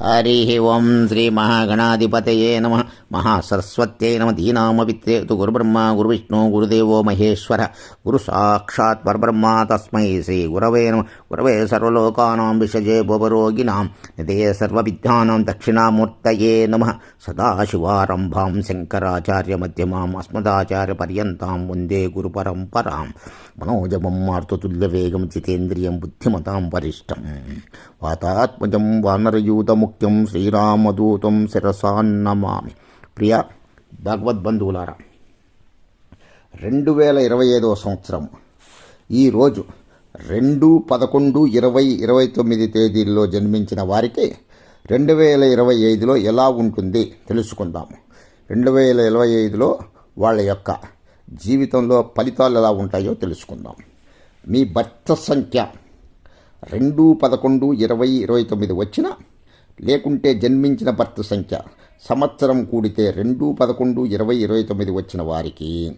హరి ఓం శ్రీ మహాగణాధిపతయే నమ. మహాసరస్వత్యై నమ. దీనామపిత్రే తు గురుబ్రహ్మ గురువిష్ణు గురుదేవో మహేశ్వర. గురు సాక్షాత్ పరబ్రహ్మ తస్మై శ్రీ గురవే నమ. గురవే సర్వలోకానాం విషజే భవరోగిణాం. నిదే సర్వవిద్యానాం దక్షిణామూర్తయే నమ. సదాశివారంభాం శంకరాచార్యమధ్యమాం అస్మదాచార్యపర్యంతాం వందే గురుపరంపరాం మనోజమం మార్తుతుల్యవేగం జితేంద్రియం బుద్ధిమతాం వరిష్టం. వాతాత్మజం వానరయూతం ముఖ్యం శ్రీరామదూతం శిరసాన్నమామి ప్రియ భగవద్బంధువులారా రెండు వేల ఇరవై ఐదవ సంవత్సరం. ఈరోజు రెండు పదకొండు ఇరవై ఇరవై తొమ్మిది తేదీల్లో జన్మించిన వారికి రెండు వేల ఇరవై ఐదులో ఎలా ఉంటుంది తెలుసుకుందాము రెండు వేల ఇరవై ఐదులో వాళ్ళ యొక్క జీవితంలో ఫలితాలు ఎలా ఉంటాయో తెలుసుకుందాం. మీ భర్త సంఖ్య రెండు పదకొండు ఇరవై ఇరవై తొమ్మిది వచ్చిన లేకుంటే జన్మించిన భర్త సంఖ్య. సంవత్సరం కూడితే రెండు పదకొండు ఇరవై ఇరవై తొమ్మిది వచ్చిన వారికి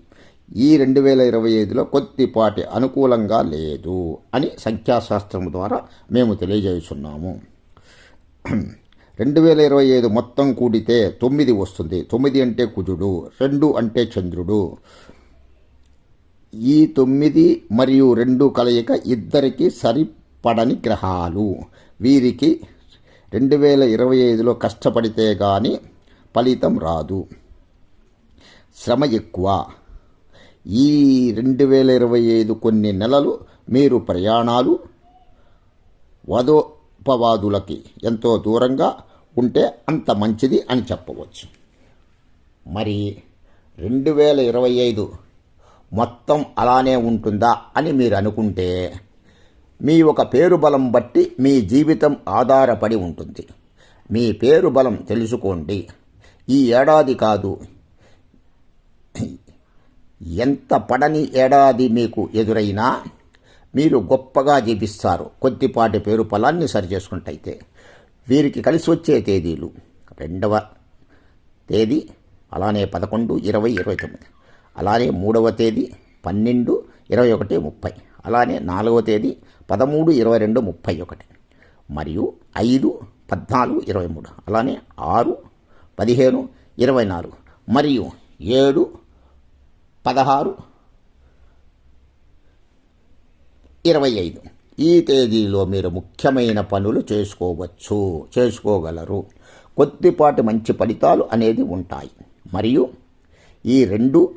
ఈ రెండు వేల ఇరవై ఐదులో కొద్దిపాటి అనుకూలంగా లేదు అని సంఖ్యాశాస్త్రం ద్వారా మేము తెలియజేస్తున్నాము. రెండు వేల ఇరవై ఐదు మొత్తం కూడితే తొమ్మిది వస్తుంది. తొమ్మిది అంటే కుజుడు రెండు అంటే చంద్రుడు. ఈ తొమ్మిది మరియు రెండు కలయిక ఇద్దరికి సరిపడని గ్రహాలు. వీరికి రెండు వేల ఇరవై ఐదులో కష్టపడితే కానీ ఫలితం రాదు. శ్రమ ఎక్కువ. ఈ రెండు వేల ఇరవై ఐదు కొన్ని నెలలు మీరు ప్రయాణాలు వధోపవాదులకి ఎంతో దూరంగా ఉంటే అంత మంచిది అని చెప్పవచ్చు. మరి రెండు వేల ఇరవై ఐదు మొత్తం అలానే ఉంటుందా అని మీరు అనుకుంటే మీ ఒక పేరు బలం బట్టి మీ జీవితం ఆధారపడి ఉంటుంది. మీ పేరు బలం తెలుసుకోండి. ఈ ఏడాది కాదు. ఎంత పడని ఏడాది మీకు ఎదురైనా మీరు గొప్పగా జీవిస్తారు. కొద్దిపాటి పేరు ఫలాన్ని సరిచేసుకుంటైతే వీరికి కలిసి వచ్చే తేదీలు రెండవ తేదీ అలానే పదకొండు ఇరవై ఇరవై తొమ్మిది. అలానే మూడవ తేదీ పన్నెండు ఇరవై ఒకటి ముప్పై. అలానే నాలుగవ తేదీ పదమూడు ఇరవై రెండు ముప్పై ఒకటి. మరియు ఐదు పద్నాలుగు ఇరవై మూడు. అలానే ఆరు పదిహేను ఇరవై నాలుగు. మరియు ఏడు పదహారు ఇరవై ఐదు. ఈ తేదీలో మీరు ముఖ్యమైన పనులు చేసుకోవచ్చు. చేసుకోగలరు. కొద్దిపాటి మంచి ఫలితాలు అనేది ఉంటాయి. మరియు ఈ రెండు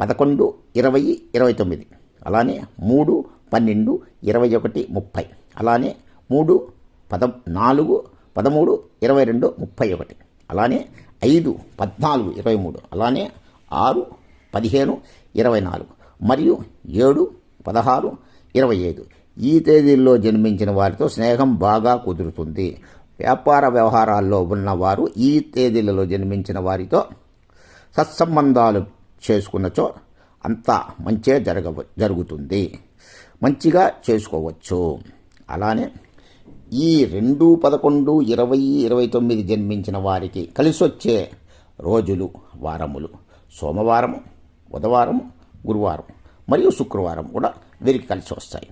పదకొండు ఇరవై ఇరవై తొమ్మిది. అలానే మూడు పన్నెండు ఇరవై ఒకటి ముప్పై. అలానే మూడు పద నాలుగు పదమూడు ఇరవై రెండు ముప్పై ఒకటి. అలానే ఐదు పద్నాలుగు ఇరవై మూడు. అలానే ఆరు పదిహేను ఇరవై నాలుగు. మరియు ఏడు పదహారు ఇరవై ఐదు. ఈ తేదీల్లో జన్మించిన వారితో స్నేహం బాగా కుదురుతుంది. వ్యాపార వ్యవహారాల్లో ఉన్నవారు ఈ తేదీలలో జన్మించిన వారితో సత్సంబంధాలు చేసుకున్నచో అంతా మంచే జరగ జరుగుతుంది. మంచిగా చేసుకోవచ్చు. అలానే ఈ రెండు పదకొండు ఇరవై ఇరవై తొమ్మిది జన్మించిన వారికి కలిసి వచ్చే రోజులు వారములు. సోమవారము బుధవారం గురువారం మరియు శుక్రవారం కూడా వీరికి కలిసి వస్తాయి.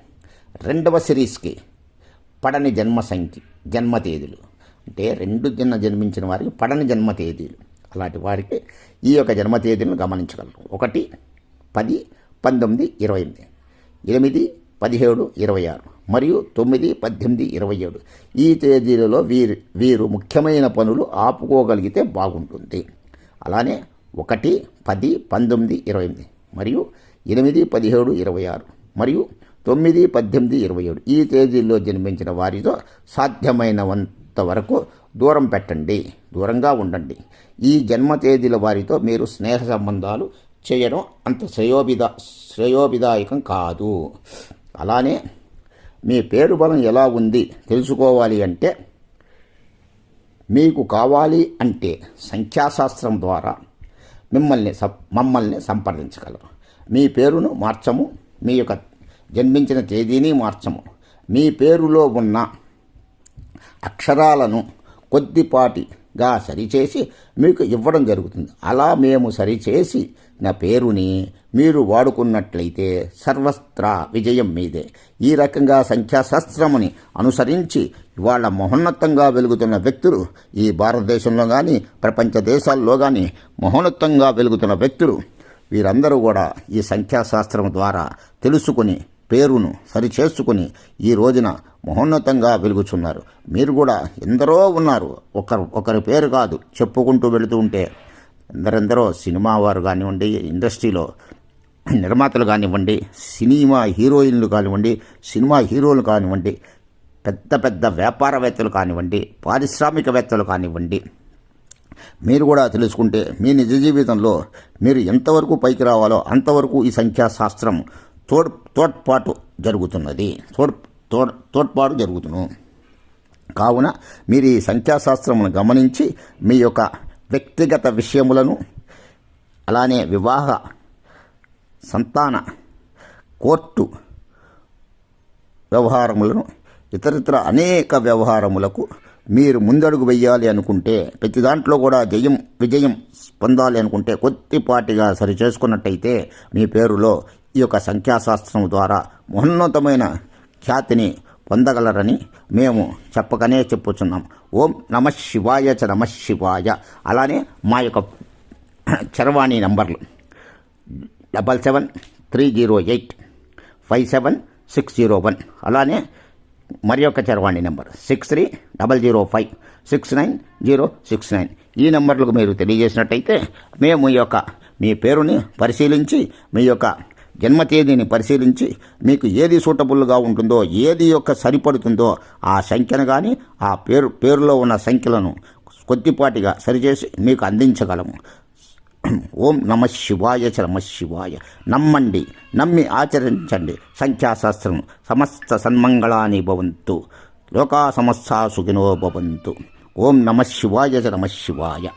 రెండవ సిరీస్కి పడని జన్మ సంఖ్య జన్మ తేదీలు. అంటే రెండు జన్మ జన్మించిన వారికి పడని జన్మ తేదీలు. అలాంటి వారికి ఈ యొక్క జన్మ తేదీలను గమనించగలరు. ఒకటి పది పంతొమ్మిది ఇరవై ఎనిమిది. ఎనిమిది పదిహేడు ఇరవై ఆరు. మరియు తొమ్మిది పద్దెనిమిది ఇరవై ఏడు. ఈ తేదీలలో వీరు వీరు ముఖ్యమైన పనులు ఆపుకోగలిగితే బాగుంటుంది. అలానే ఒకటి పది పంతొమ్మిది ఇరవై ఎనిమిది. మరియు ఎనిమిది పదిహేడు ఇరవై ఆరు. మరియు తొమ్మిది పద్దెనిమిది ఇరవై ఏడు. ఈ తేదీల్లో జన్మించిన వారితో సాధ్యమైనంత వరకు దూరం పెట్టండి. దూరంగా ఉండండి. ఈ జన్మ తేదీల వారితో మీరు స్నేహ సంబంధాలు చేయడం అంత శ్రేయోభిద శ్రేయోభిదాయకం కాదు. అలానే మీ పేరు బలం ఎలా ఉంది తెలుసుకోవాలి అంటే మీకు కావాలి అంటే సంఖ్యాశాస్త్రం ద్వారా మిమ్మల్ని మమ్మల్ని సంప్రదించగలరు. మీ పేరును మార్చము మీ యొక్క జన్మించిన తేదీని మార్చము. మీ పేరులో ఉన్న అక్షరాలను కొద్దిపాటి గా సరిచేసి మీకు ఇవ్వడం జరుగుతుంది. అలా మేము సరిచేసి నా పేరుని మీరు వాడుకున్నట్లయితే సర్వస్త్ర విజయం మీదే. ఈ రకంగా సంఖ్యాశాస్త్రముని అనుసరించి ఇవాళ మహోన్నతంగా వెలుగుతున్న వ్యక్తులు ఈ భారతదేశంలో కానీ ప్రపంచ దేశాల్లో కానీ మహోన్నతంగా వెలుగుతున్న వ్యక్తులు వీరందరూ కూడా ఈ సంఖ్యాశాస్త్రం ద్వారా తెలుసుకుని పేరును సరిచేసుకుని ఈ రోజున మహోన్నతంగా వెలుగుచున్నారు. మీరు కూడా ఎందరో ఉన్నారు. ఒకరు ఒకరి పేరు కాదు చెప్పుకుంటూ వెళుతూ ఉంటే ఎందరెందరో సినిమా వారు కానివ్వండి ఇండస్ట్రీలో నిర్మాతలు కానివ్వండి సినిమా హీరోయిన్లు కానివ్వండి సినిమా హీరోలు కానివ్వండి పెద్ద పెద్ద వ్యాపారవేత్తలు కానివ్వండి పారిశ్రామికవేత్తలు కానివ్వండి మీరు కూడా తెలుసుకుంటే మీ నిజ జీవితంలో మీరు ఎంతవరకు పైకి రావాలో అంతవరకు ఈ సంఖ్యాశాస్త్రం తోడ్ తోడ్పాటు జరుగుతున్నది. తోడ్ తోడ్ తోడ్పాటు జరుగుతును. కావున మీరు ఈ సంఖ్యాశాస్త్రమును గమనించి మీ యొక్క వ్యక్తిగత విషయములను అలానే వివాహ సంతాన కోర్టు వ్యవహారములను ఇతరితర అనేక వ్యవహారములకు మీరు ముందడుగు వెయ్యాలి అనుకుంటే ప్రతి దాంట్లో కూడా జయం విజయం పొందాలి అనుకుంటే కొద్దిపాటిగా సరి చేసుకున్నట్టయితే మీ పేరులో ఈ యొక్క సంఖ్యాశాస్త్రం ద్వారా మహోన్నతమైన ఖ్యాతిని పొందగలరని మేము చెప్పకనే చెప్పుచున్నాం. ఓం నమ శివాయ చ నమ శివాయ. అలానే మా యొక్క చరవాణి నంబర్లు double seven three zero eight five seven six zero one. అలానే మరి యొక్క చరవాణి number six three double zero five six nine zero six nine. ఈ నెంబర్లకు మీరు తెలియజేసినట్టయితే మేము ఈ యొక్క మీ పేరుని పరిశీలించి మీ యొక్క జన్మ తేదీని పరిశీలించి మీకు ఏది సూటబుల్గా ఉంటుందో ఏది యొక్క సరిపడుతుందో ఆ సంఖ్యను కానీ ఆ పేరు పేరులో ఉన్న సంఖ్యలను కొద్దిపాటిగా సరిచేసి మీకు అందించగలము. ఓం నమ శివాయ చ నమ శివాయ. నమ్మండి నమ్మి ఆచరించండి. సంఖ్యాశాస్త్రం సమస్త సన్మంగళాని భవంతు. లోకా సమస్త సుఖినో భవంతు. ఓం నమ శివాయ చ నమ శివాయ.